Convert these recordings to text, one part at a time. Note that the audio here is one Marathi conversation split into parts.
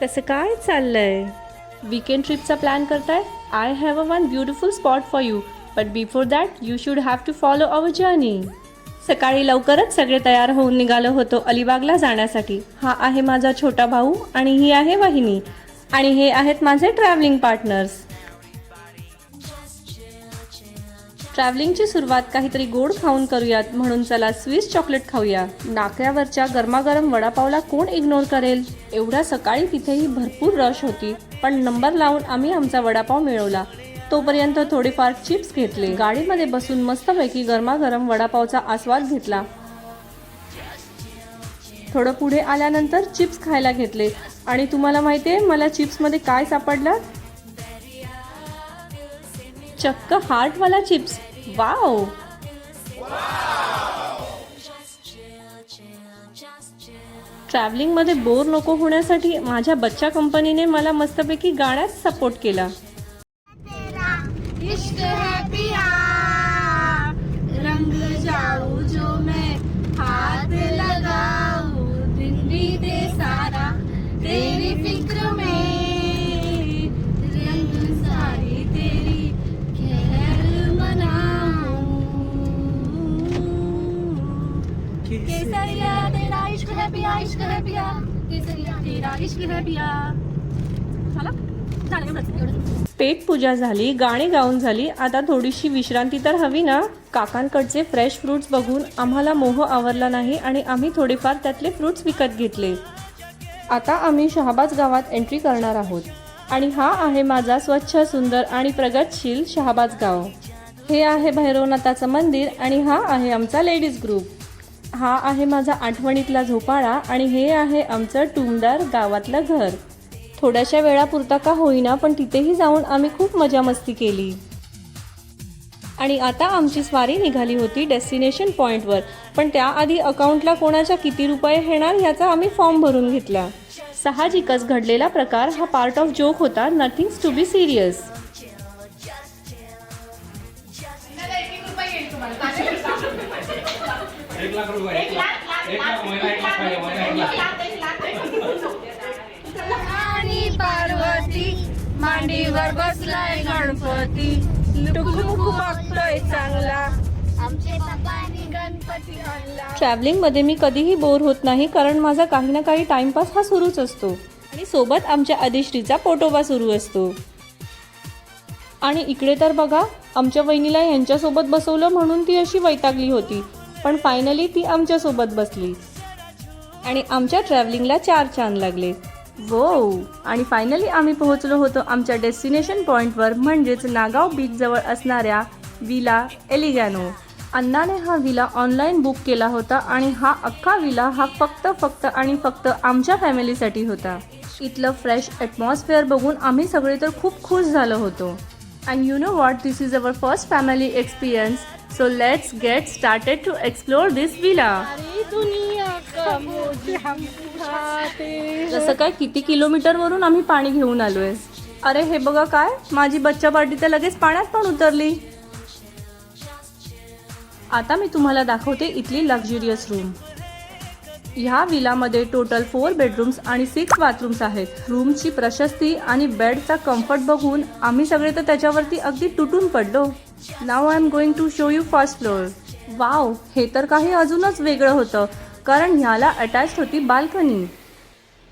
कसं काय चाललंय? वीकेंड ट्रिपचा प्लॅन करताय? I have a one beautiful spot for you but before that you should have to follow our journey सकाळी लवकरच सगळे तयार होऊन निघालो होतो अलिबागला जाण्यासाठी. हा आहे माझा छोटा भाऊ आणि ही आहे वाहिनी. आणि हे आहेत माझे ट्रॅव्हलिंग पार्टनर्स ट्रॅव्हलिंगची सुरुवात काहीतरी गोड खाऊन करूयात. म्हणून चला स्विस चॉकलेट खाऊया. नाक्यावरच्या गरमागरम वडापावला कोण इग्नोर करेल? एवढ्या सकाळी तिथेही भरपूर रश होती. पण नंबर लावून आम्ही आमचा वडापाव मिळवला. तोपर्यंत थोडेफार चिप्स घेतले. गाडीमध्ये बसून मस्तपैकी गरमागरम वडापावचा आस्वाद घेतला. थोडं पुढे आल्यानंतर चिप्स खायला घेतले. आणि तुम्हाला माहितीये मला चिप्समध्ये काय सापडलं? चक्क हार्टवाला चिप्स वाव ट्रॅव्हलिंगमध्ये बोर नको होण्यासाठी माझ्या बच्चा कंपनीने मला मस्तपैकी गाण्यात सपोर्ट केला. पेट पूजा झाली गाणी गाऊन झाली आता थोडीशी विश्रांती तर हवी ना? काकांकडचे फ्रेश फ्रुट्स बघून आम्हाला मोह आवरला नाही आणि आम्ही थोडेफार त्यातले फ्रुट्स विकत घेतले. आता आम्ही शहाबाज गावात एंट्री करणार आहोत. आणि हा आहे माझा स्वच्छ सुंदर आणि प्रगतशील शहाबाज गाव. हे आहे भैरवनाथाचं मंदिर आणि हा आहे आमचा लेडीज ग्रुप हा आहे माझा आठवणीतला झोपाळा आणि हे आहे आमचं टुमदार गावातलं घर. थोड्याशा वेळापुरता का होईना पण तिथेही जाऊन आम्ही खूप मजा मस्ती केली. आणि आता आमची स्वारी निघाली होती डेस्टिनेशन पॉईंटवर पण त्याआधी अकाउंटला कोणाच्या किती रुपये येणार याचा आम्ही फॉर्म भरून घेतला. साहजिकच घडलेला प्रकार हा पार्ट ऑफ जोक होता nothing's to be serious lakh रुपये. एक लाख एक लाख महिना एक लाख पाहिजे महिना एक लाख आणि पार्वती मांडीवर बसलाय गणपती. बघतोय चांगला. आमचे बाबांनी गणपती आणला. ट्रॅव्हलिंगमध्ये मी कधीही बोर होत नाही कारण माझा काही ना काही टाइमपास हा सुरूच असतो. आणि सोबत आमच्या अधिश्रीचा पोटोबा सुरू असतो. आणि इकडे तर बघा आमच्या वहिनीला यांच्यासोबत बसवलं म्हणून ती अशी वैतागली होती. पण फायनली ती आमच्यासोबत बसली. आणि आमच्या ट्रॅव्हलिंगला चार चांद लागले. वो आणि फायनली आम्ही पोहोचलो होतो आमच्या डेस्टिनेशन पॉईंटवर म्हणजेच नागाव बीच जवळ असणाऱ्या विला एलिगॅनो अण्णाने हा विला ऑनलाईन बुक केला होता आणि हा अख्खा विला हा फक्त फक्त आणि फक्त आमच्या फॅमिलीसाठी होता. इथलं फ्रेश ॲटमॉस्फिअर बघून आम्ही सगळे तर खूप खुश झालो होतो. Is our first family experience so let's get started to explore this villa दुनिया का मोदी हम खाते जसं काय किती किलोमीटर वरून आम्ही पाणी घेऊन आलोय. अरे हे बघा काय? माझी बच्चा पार्टी तर लगेच पाण्यात पण उतरली. आता मी तुम्हाला दाखवते इथली लक्झुरियस रूम ह्या विलामध्ये टोटल फोर बेडरूम्स आणि सिक्स बाथरूम्स आहेत. रूमची प्रशस्ती आणि बेडचा कम्फर्ट बघून आम्ही सगळे तर त्याच्यावरती अगदी तुटून पडलो. Now I am going to show you first floor wow हे तर काही अजूनच वेगळं होतं कारण ह्याला अटॅच होती बाल्कनी.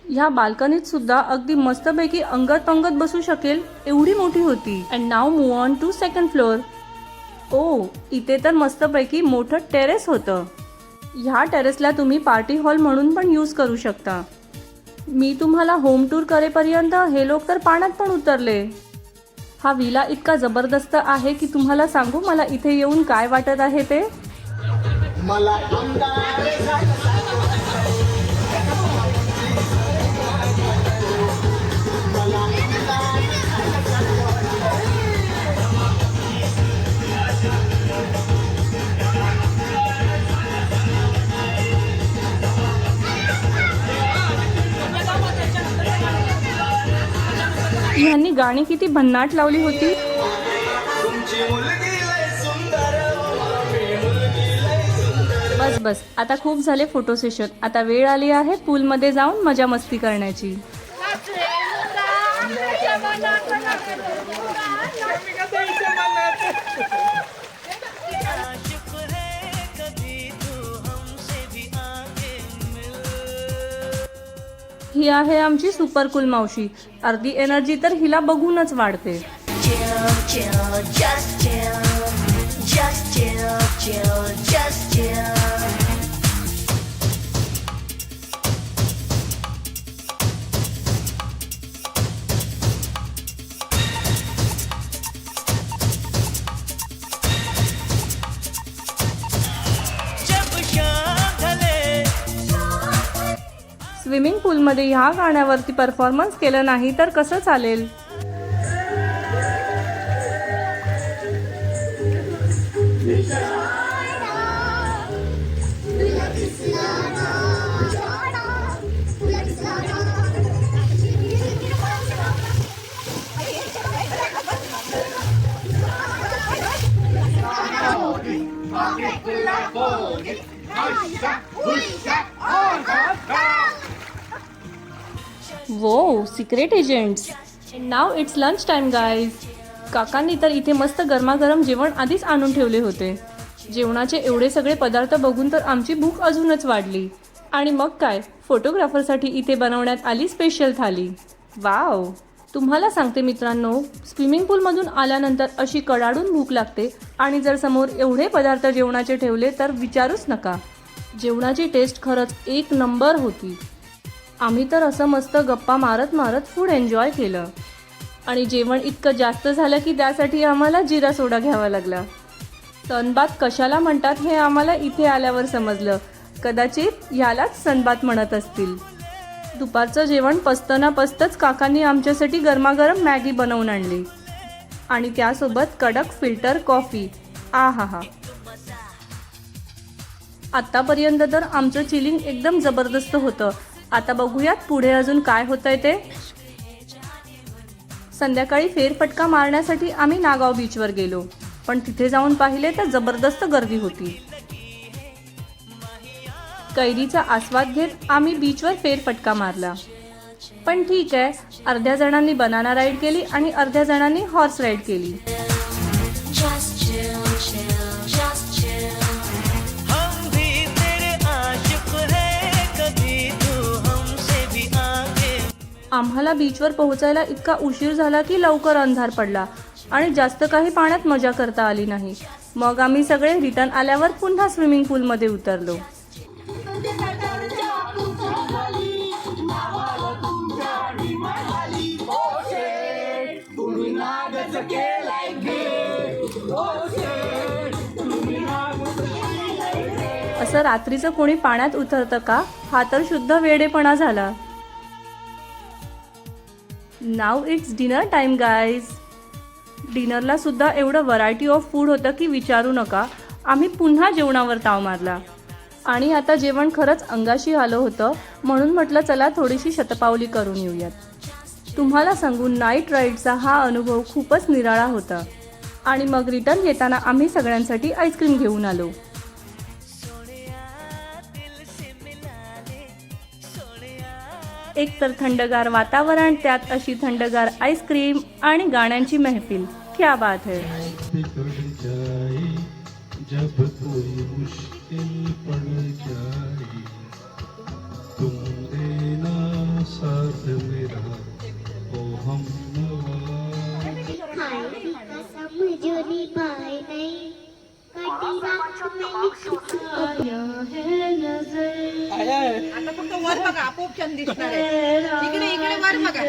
ह्या बाल्कनीत सुद्धा अगदी मस्तपैकी अंगत पंगत बसू शकेल एवढी मोठी होती. And now move on to second floor oh इथे तर मस्तपैकी मोठं टेरेस होतं. ह्या टेरेसला तुम्ही पार्टी हॉल म्हणून पण यूज करू शकता. मी तुम्हाला होम टूर करेपर्यंत हे लोक तर पाण्यात पण उतरले. हा विला इतका जबरदस्त आहे की तुम्हाला सांगू मला इथे येऊन काय वाटत आहे ते? मला ह्यांनी गाणी किती भन्नाट लावली होती? बस बस. आता खूप झाले फोटो सेशन आता वेळ आली आहे पूलमध्ये जाऊन मजा मस्ती करण्याची. ही आहे आमची सुपर कुल मावशी अर्धी एनर्जी तर हिला बघूनच वाढते chill, chill, just chill, just chill, chill, just chill. Swimming पूलमध्ये ह्या गाण्यावरती परफॉर्मन्स केलं नाही तर कसं चालेल? वो secret agents now it's lunch time guys काकांनी तर इथे मस्त गरमागरम जेवण आधीच आणून ठेवले होते. जेवणाचे एवढे सगळे पदार्थ बघून तर आमची भूक अजूनच वाढली. आणि मग काय? फोटोग्राफरसाठी इथे बनवण्यात आली स्पेशल थाली. वाव! तुम्हाला सांगते मित्रांनो स्विमिंग पूलमधून आल्यानंतर अशी कडाडून भूक लागते. आणि जर समोर एवढे पदार्थ जेवणाचे ठेवले तर विचारूच नका. जेवणाची टेस्ट खरंच एक नंबर होती. आम्ही तर असं मस्त गप्पा मारत मारत फूड एन्जॉय केलं. आणि जेवण इतकं जास्त झालं की त्यासाठी आम्हाला जिरा सोडा घ्यावा लागला. सनबात कशाला म्हणतात हे आम्हाला इथे आल्यावर समजलं. कदाचित ह्यालाच सनबात म्हणत असतील. दुपारचं जेवण पसताना पसतच काकांनी आमच्यासाठी गरमागरम मॅगी बनवून आणली. आणि त्यासोबत कडक फिल्टर कॉफी. आ हा हा आत्तापर्यंत तर आमचं चिलिंग एकदम जबरदस्त होतं. आता बघूयात पुढे अजून काय होतंय ते. संध्याकाळी फेरफटका मारण्यासाठी आम्ही नागाव बीचवर गेलो पण तिथे जाऊन पाहिले तर जबरदस्त गर्दी होती. कैरीचा आस्वाद घेत आम्ही बीचवर फेरफटका मारला. पण ठीक आहे अर्ध्या जणांनी बनाना राईड केली आणि अर्ध्या जणांनी हॉर्स राईड केली. आम्हाला बीचवर पोहोचायला इतका उशीर झाला की लवकर अंधार पडला. आणि जास्त काही पाण्यात मजा करता आली नाही. मग आम्ही सगळे रिटर्न आल्यावर पुन्हा स्विमिंग पूलमध्ये उतरलो. असं रात्रीचं कोणी पाण्यात उतरतं का? हा तर शुद्ध वेडेपणा झाला. Now it's dinner time guys डिनरला सुद्धा एवढं व्हरायटी ऑफ फूड होतं की विचारू नका. आम्ही पुन्हा जेवणावर ताव मारला. आणि आता जेवण खरंच अंगाशी आलं होतं म्हणून म्हटलं चला थोडीशी शतपावली करून येऊयात. तुम्हाला सांगून नाईट राईडचा हा अनुभव खूपच निराळा होता. आणि मग रिटर्न येताना आम्ही सगळ्यांसाठी आईस्क्रीम घेऊन आलो. एक तर थंडगार वातावरण त्यात अशी थंडगार आईस्क्रीम आणि गाण्यांची महफिल. क्या बात है. जब कोई मुश्किल पड़ जाए तुम देना साथ मेरा ओ हम समझोनी पाए नहीं कटी रात में छुपाया है। आता फक्त वर बघा आपोआप छान दिसणार आहे. इकडे इकडे वर बघा.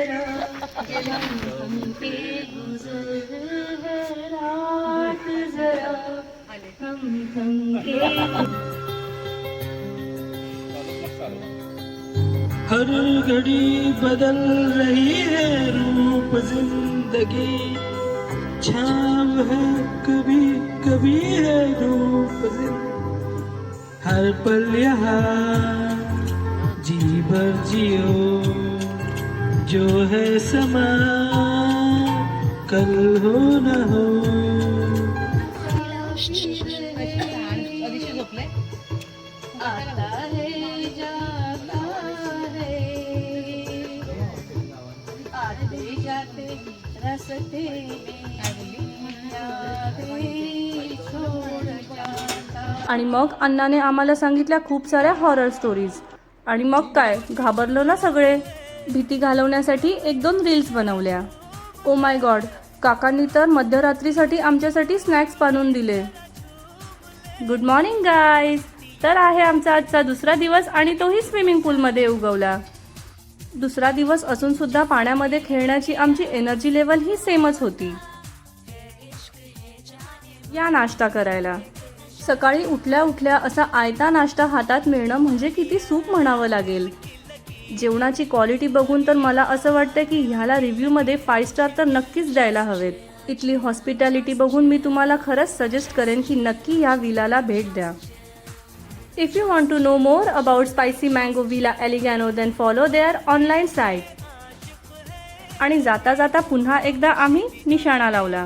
हर घड़ी बदल रही है रूप जिंदगी। छाव है कभी कभी है रूप जिंदगी। हर पल यहाँ, जी भर जियो, जो है समा, कल हो न हो। आता है, जाता है। आणि मग अण्णाने आम्हाला सांगितल्या खूप साऱ्या हॉरर स्टोरीज आणि मग काय घाबरलो ना सगळे? भीती घालवण्यासाठी एक दोन रील्स बनवल्या. ओ माय गॉड काकांनी तर मध्यरात्रीसाठी आमच्यासाठी स्नॅक्स बनवून दिले. गुड मॉर्निंग गाईज तर आहे आमचा आजचा दुसरा दिवस आणि तोही स्विमिंग पूलमध्ये उगवला. दुसरा दिवस असून सुद्धा पाण्यामध्ये खेळण्याची आमची एनर्जी लेवल ही सेमच होती. या नाश्ता करायला. सकाळी उठल्या उठल्या असा आयता नाश्ता हातात मिळणं म्हणजे किती सूप म्हणावं लागेल. जेवणाची क्वालिटी बघून तर मला असं वाटतं की ह्याला रिव्ह्यूमध्ये फाय स्टार तर नक्कीच द्यायला हवेत. इथली हॉस्पिटॅलिटी बघून मी तुम्हाला खरंच सजेस्ट करेन की नक्की या विलाला भेट द्या. If you want to know more about spicy mango villa Elegano then follow their online site आणि जाता जाता पुन्हा एकदा आम्ही निशाणा लावला.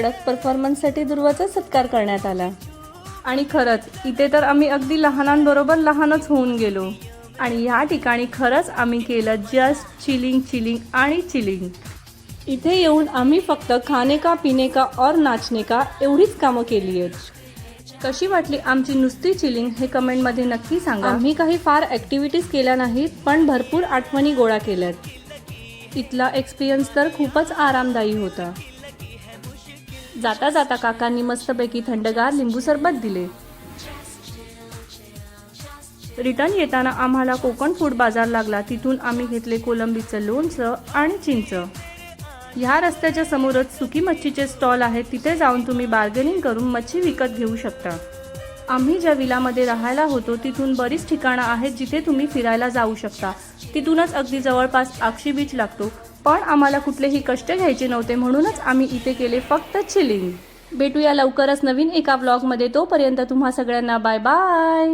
कडक परफॉर्मन्ससाठी दुर्वाचा सत्कार करण्यात आला. आणि खरंच इथे तर आम्ही अगदी लहानांबरोबर लहानच होऊन गेलो. आणि या ठिकाणी खरंच आम्ही केलं जस्ट चिलिंग चिलिंग आणि चिलिंग इथे येऊन आम्ही फक्त खाणे का पिणे का और नाचणे का एवढीच कामं केली आहेत. कशी वाटली आमची नुसती चिलिंग हे कमेंटमध्ये नक्की सांगा. आम्ही काही फार ॲक्टिव्हिटीज केल्या नाहीत पण भरपूर आठवणी गोळा केल्यात. इथला एक्सपिरियन्स तर खूपच आरामदायी होता. जाता जाता काकांनी मस्तपैकी थंडगार लिंबू सरबत दिले. रिटर्न येताना आम्हाला कोकण फूड बाजार लागला. तिथून आम्ही घेतले कोलंबीचं लोणचं आणि चिंच. ह्या रस्त्याच्या समोरच सुकी मच्छीचे स्टॉल आहेत. तिथे जाऊन तुम्ही बार्गेनिंग करून मच्छी विकत घेऊ शकता. आम्ही ज्या विलामध्ये राहायला होतो तिथून बरीच ठिकाणं आहेत जिथे तुम्ही फिरायला जाऊ शकता. तिथूनच अगदी जवळपास आक्षी बीच लागतो. पण आम्हाला कुठलेही कष्ट घ्यायचे नव्हते म्हणूनच आम्ही इथे केले फक्त चिलिंग. भेटूया लवकरच नवीन एका ब्लॉगमध्ये तोपर्यंत तुम्हा सगळ्यांना बाय बाय.